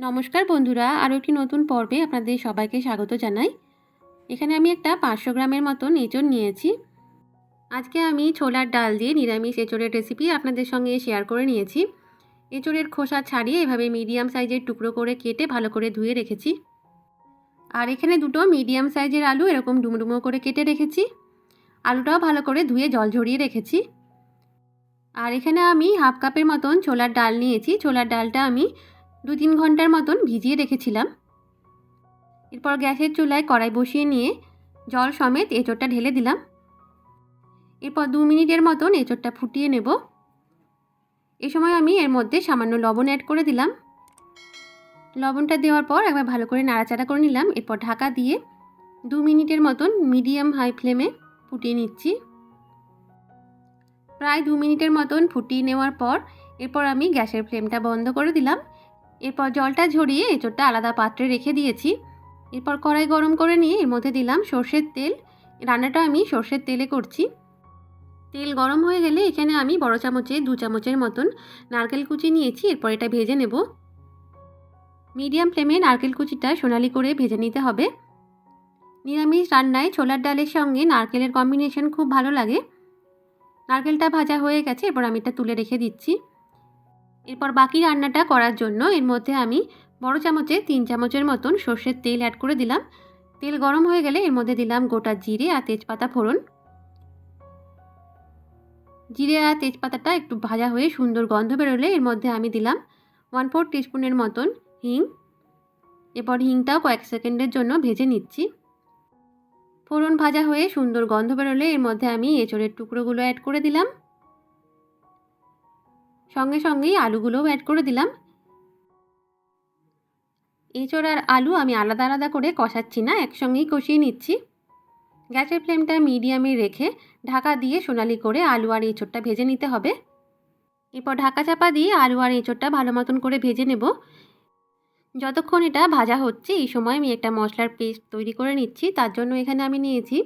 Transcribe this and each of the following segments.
নমস্কার বন্ধুরা, আরও একটি নতুন পর্বে আপনাদের সবাইকে স্বাগত জানাই। এখানে আমি একটা পাঁচশো গ্রামের মতন এঁচড় নিয়েছি। আজকে আমি ছোলার ডাল দিয়ে নিরামিষ এঁচড়ের রেসিপি আপনাদের সঙ্গে শেয়ার করে নিয়েছি। এঁচড়ের খোসা ছাড়িয়ে এভাবে মিডিয়াম সাইজের টুকরো করে কেটে ভালো করে ধুয়ে রেখেছি। আর এখানে দুটো মিডিয়াম সাইজের আলু এরকম ডুমডুমো করে কেটে রেখেছি। আলুটাও ভালো করে ধুয়ে জল ঝরিয়ে রেখেছি। আর এখানে আমি হাফ কাপের মতন ছোলার ডাল নিয়েছি। ছোলার ডালটা আমি দু তিন ঘণ্টার মতন ভিজিয়ে রেখেছিলাম। এরপর গ্যাসের চুলায় কড়াই বসিয়ে নিয়ে জল সমেত এঁচোড়টা ঢেলে দিলাম। এরপর দু মিনিটের মতন এঁচোড়টা ফুটিয়ে নেব। এ সময় আমি এর মধ্যে সামান্য লবণ অ্যাড করে দিলাম। লবণটা দেওয়ার পর একবার ভালো করে নাড়াচাড়া করে নিলাম। এরপর ঢাকা দিয়ে দু মিনিটের মতন মিডিয়াম হাই ফ্লেমে ফুটিয়ে নিচ্ছি। প্রায় দু মিনিটের মতন ফুটিয়ে নেওয়ার পর এরপর আমি গ্যাসের ফ্লেমটা বন্ধ করে দিলাম। এরপর জলটা ঝরিয়ে এঁচোড়টা আলাদা পাত্রে রেখে দিয়েছি। এরপর কড়াই গরম করে নিয়ে এর মধ্যে দিলাম সর্ষের তেল। রান্নাটা আমি সর্ষের তেলে করছি। তেল গরম হয়ে গেলে এখানে আমি বড় চামচে, দু চামচের মতন নারকেল কুচি নিয়েছি। এরপর এটা ভেজে নেব। মিডিয়াম ফ্লেমে নারকেল কুচিটা সোনালি করে ভেজে নিতে হবে। নিরামিষ রান্নায় ছোলার ডালের সঙ্গে নারকেলের কম্বিনেশন খুব ভালো লাগে। নারকেলটা ভাজা হয়ে গেছে, এরপর আমি এটা তুলে রেখে দিচ্ছি। এরপর বাকি রান্নাটা করার জন্য এর মধ্যে আমি বড় চামচে তিন চামচের মতন সর্ষের তেল অ্যাড করে দিলাম। তেল গরম হয়ে গেলে এর মধ্যে দিলাম গোটা জিরে আর তেজপাতা ফোড়ন। জিরে আর তেজপাতাটা একটু ভাজা হয়ে সুন্দর গন্ধ বেরোলে এর মধ্যে আমি দিলাম ওয়ান ফোর টিস্পুনের মতন হিং। এরপর হিংটাও কয়েক সেকেন্ডের জন্য ভেজে নিচ্ছি। ফোড়ন ভাজা হয়ে সুন্দর গন্ধ বেরোলে এর মধ্যে আমি এঁচড়ের টুকরোগুলো অ্যাড করে দিলাম। সঙ্গে সঙ্গেই আলুগুলোও অ্যাড করে দিলাম। এঁচড় আর আলু আমি আলাদা আলাদা করে কষাচ্ছি না, একসঙ্গেই কষিয়ে নিচ্ছি। গ্যাসের ফ্লেমটা মিডিয়ামে রেখে ঢাকা দিয়ে সোনালি করে আলু আর এঁচড়টা ভেজে নিতে হবে। এরপর ঢাকা চাপা দিয়ে আলু আর এঁচড়টা ভালো মতন করে ভেজে নেব। যতক্ষণ এটা ভাজা হচ্ছে, এই সময় আমি একটা মশলার পেস্ট তৈরি করে নিচ্ছি, তার জন্য এখানে আমি নিয়েছি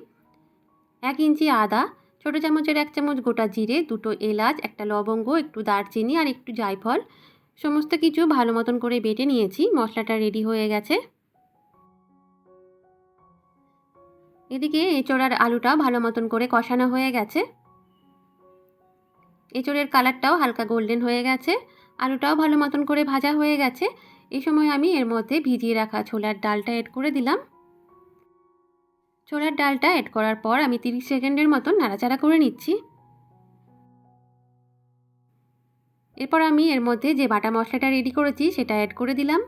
এক ইঞ্চি আদা ছোটো চামচের এক চামচ গোটা জিরে, দুটো এলাচ, একটা লবঙ্গ, একটু দারচিনি আর একটু জায়ফল। সমস্ত কিছু ভালো মতন করে বেটে নিয়েছি। মশলাটা রেডি হয়ে গেছে। এদিকে এঁচড় আর আলুটা ভালো মতন করে কষানো হয়ে গেছে। এঁচড়ের কালারটাও হালকা গোল্ডেন হয়ে গেছে। আলুটাও ভালো মতন করে ভাজা হয়ে গেছে। এই সময় আমি এর মধ্যে ভিজিয়ে রাখা ছোলার ডালটা এড করে দিলাম। ছোলার ডালটা অ্যাড করার পর আমি তিরিশ সেকেন্ডের মতন নাড়াচাড়া করে নিচ্ছি। এরপর আমি এর মধ্যে যে বাটা মশলাটা রেডি করেছি সেটা অ্যাড করে দিলাম।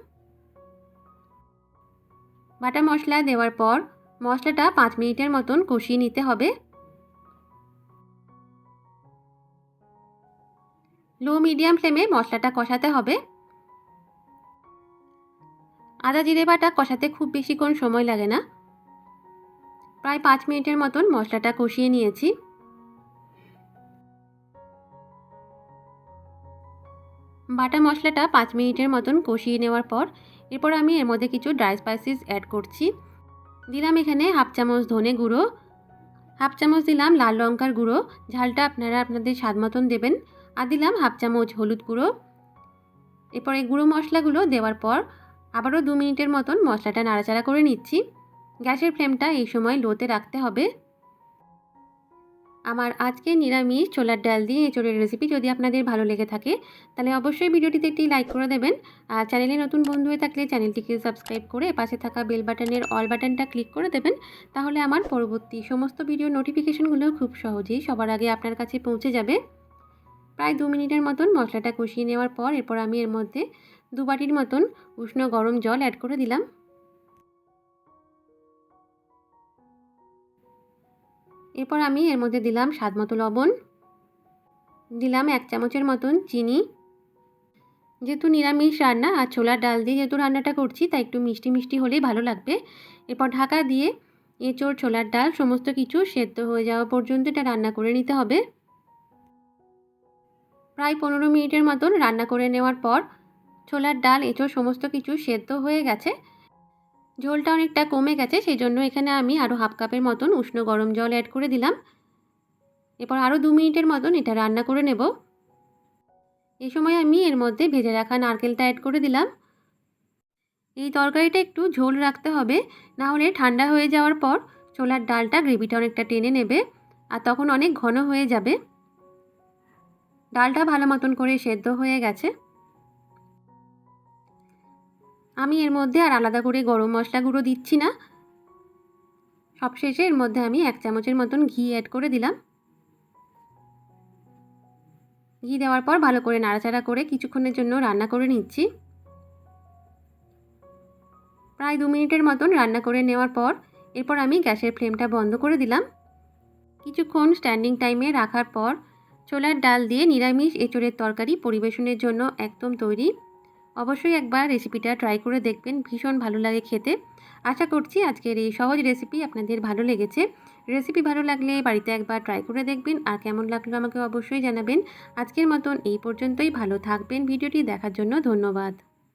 বাটা মশলা দেওয়ার পর মশলাটা পাঁচ মিনিটের মতন কষিয়ে নিতে হবে। লো মিডিয়াম ফ্লেমে মশলাটা কষাতে হবে। আদা জিরে বাটা কষাতে খুব বেশিক্ষণ সময় লাগে না। প্রায় পাঁচ মিনিটের মতন মশলাটা কষিয়ে নিয়েছি। বাটা মশলাটা পাঁচ মিনিটের মতন কষিয়ে নেওয়ার পর, এরপর আমি এর মধ্যে কিছু ড্রাই স্পাইসিস অ্যাড করছি। দিলাম এখানে হাফ চামচ ধনে গুঁড়ো, হাফ চামচ দিলাম লাল লঙ্কার গুঁড়ো, ঝালটা আপনারা আপনাদের স্বাদ মতন দেবেন, আর দিলাম হাফ চামচ হলুদ গুঁড়ো। এরপর এই গুঁড়ো মশলাগুলো দেওয়ার পর আবারও দু মিনিটের মতন মশলাটা নাড়াচাড়া করে নিচ্ছি। গ্যাসের ফ্লেমটা এই সময় লোতে রাখতে হবে। আমার আজকে নিরামিষ ছোলার ডাল দিয়ে এঁচড়ের রেসিপি যদি আপনাদের ভালো লেগে থাকে, তাহলে অবশ্যই ভিডিওটিতে একটি লাইক করে দেবেন। আর চ্যানেলে নতুন বন্ধু হয়ে থাকলে চ্যানেলটিকে সাবস্ক্রাইব করে পাশে থাকা বেল বাটনের অল বাটনটা ক্লিক করে দেবেন। তাহলে আমার পরবর্তী সমস্ত ভিডিও নোটিফিকেশনগুলো খুব সহজেই সবার আগে আপনার কাছে পৌঁছে যাবে। প্রায় দু মিনিটের মতন মশলাটা কষিয়ে নেওয়ার পর এরপর আমি এর মধ্যে দু বাটির মতন উষ্ণ গরম জল অ্যাড করে দিলাম। এরপর আমি এর মধ্যে দিলাম স্বাদ মতো লবণ। দিলাম এক চামচের মতন চিনি। যেহেতু নিরামিষ রান্না আর ছোলার ডাল দিয়ে যেহেতু রান্নাটা করছি, তাই একটু মিষ্টি মিষ্টি হলেই ভালো লাগবে। এরপর ঢাকা দিয়ে এঁচোড়, ছোলার ডাল সমস্ত কিছু সেদ্ধ হয়ে যাওয়া পর্যন্ত এটা রান্না করে নিতে হবে। প্রায় পনেরো মিনিটের মতন রান্না করে নেওয়ার পর ছোলার ডাল, এঁচোড় সমস্ত কিছু সেদ্ধ হয়ে গেছে। ঝোলটা অনেকটা কমে গেছে সেই জন্য এখানে আমি আরও হাফ কাপের মতন উষ্ণ গরম জল অ্যাড করে দিলাম। এরপর আরও দু মিনিটের মতন এটা রান্না করে নেব। এই সময় আমি এর মধ্যে ভেজে রাখা নারকেলটা অ্যাড করে দিলাম। এই তরকারিটা একটু ঝোল রাখতে হবে, না হলে ঠান্ডা হয়ে যাওয়ার পর ছোলার ডালটা গ্রেভিটা অনেকটা টেনে নেবে আর তখন অনেক ঘন হয়ে যাবে। ডালটা ভালো মতন করে সেদ্ধ হয়ে গেছে। আমি এর মধ্যে আর আলাদা করে গরম মশলা গুঁড়ো দিচ্ছি না। সবশেষে এর মধ্যে আমি এক চামচের মতন ঘি অ্যাড করে দিলাম। ঘি দেওয়ার পর ভালো করে নাড়াচাড়া করে কিছুক্ষণের জন্য রান্না করে নিচ্ছি। প্রায় দু মিনিটের মতন রান্না করে নেওয়ার পর এরপর আমি গ্যাসের ফ্লেমটা বন্ধ করে দিলাম। কিছুক্ষণ স্ট্যান্ডিং টাইমে রাখার পর ছোলার ডাল দিয়ে নিরামিষ এঁচড়ের তরকারি পরিবেশনের জন্য একদম তৈরি। অবশ্যই একবার রেসিপিটা ট্রাই করে দেখবেন, ভীষণ ভালো লাগে খেতে। আশা করছি আজকের এই সহজ রেসিপি আপনাদের ভালো লেগেছে। রেসিপি ভালো লাগলে বাড়িতে একবার ট্রাই করে দেখবেন, আর কেমন লাগল আমাকে অবশ্যই জানাবেন। আজকের মতন এই পর্যন্তই, ভালো থাকবেন। ভিডিওটি দেখার জন্য ধন্যবাদ।